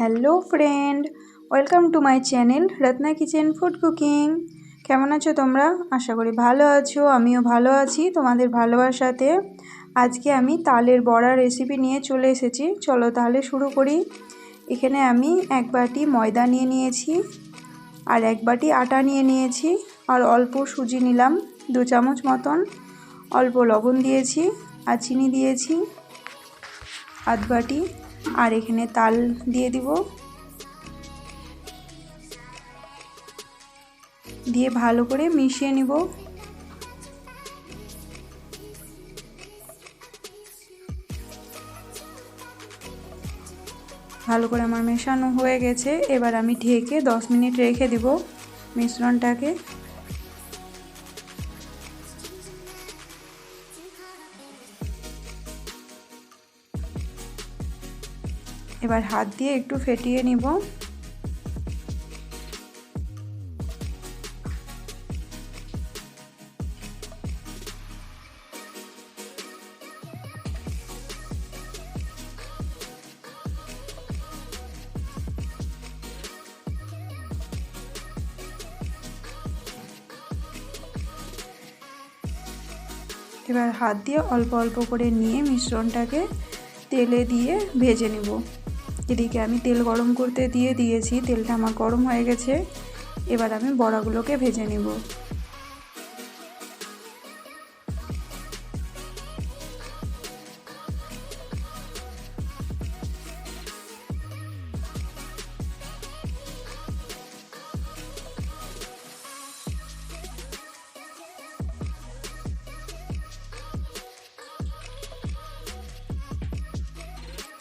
Hello friend, welcome to my channel Ratna kitchen food cooking. কেমন আছো তোমরা? আশা করি ভালো আছো, আমিও ভালো আছি তোমাদের ভালোবাসাতে। আজকে আমি তালের বড়া রেসিপি নিয়ে চলে এসেছি, চলো তাহলে শুরু করি। এখানে আমি এক বাটি ময়দা নিয়ে নিয়েছি আর এক বাটি আটা নিয়ে নিয়েছি আর অল্প সুজি নিলাম, দু চামচ মতন। অল্প লবণ দিয়েছি আর চিনি দিয়েছি, আধ বাটি আর এখানে তাল দিয়ে দিব। দিয়ে ভালো করে মিশিয়ে নিব। ভালো করে আমার মেশানো হয়ে গেছে। এবার আমি ঢেকে দশ মিনিট রেখে দিব মিশ্রণটাকে। এবার হাত দিয়ে একটু ফেটিয়ে নিব। এবার হাত দিয়ে অল্প অল্প করে নিয়ে মিশ্রণটাকে তেলে দিয়ে ভেজে নেব। এদিকে আমি তেল গরম করতে দিয়ে দিয়েছি, তেলটা আমার গরম হয়ে গেছে। এবার আমি বড়াগুলোকে ভেজে নেব।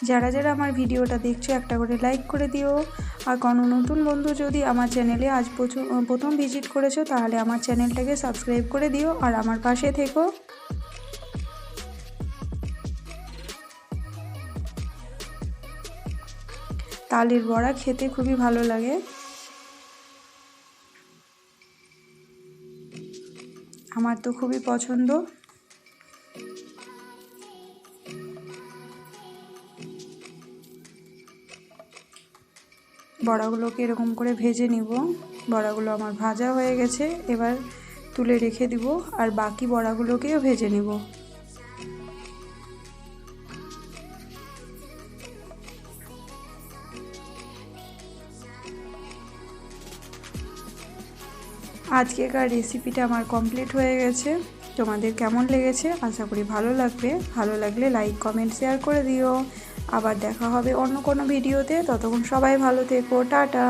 যারা যারা আমার ভিডিওটা দেখছ, একটা করে লাইক করে দিও। আর কোনো নতুন বন্ধু যদি আমার চ্যানেলে আজ প্রথম ভিজিট করেছ, তাহলে আমার চ্যানেলটাকে সাবস্ক্রাইব করে দিও আর আমার পাশে থেকো। তালের বড়া খেতে খুবই ভালো লাগে। আমার তো খুবই পছন্দ। বড়াগুলোকে এরকম করে ভেজে নিব। বড়াগুলো আমার ভাজা হয়ে গেছে, এবার তুলে রেখে দিব আর বাকি বড়াগুলোকেও ভেজে নিব। আজকেকার রেসিপিটা আমার কমপ্লিট হয়ে গেছে। তোমাদের কেমন লেগেছে? আশা করি ভালো লাগবে। ভালো লাগলে লাইক কমেন্ট শেয়ার করে দিও। আবার দেখা হবে অন্য কোনো ভিডিওতে। ততক্ষণ সবাই ভালো থেকো টাটা।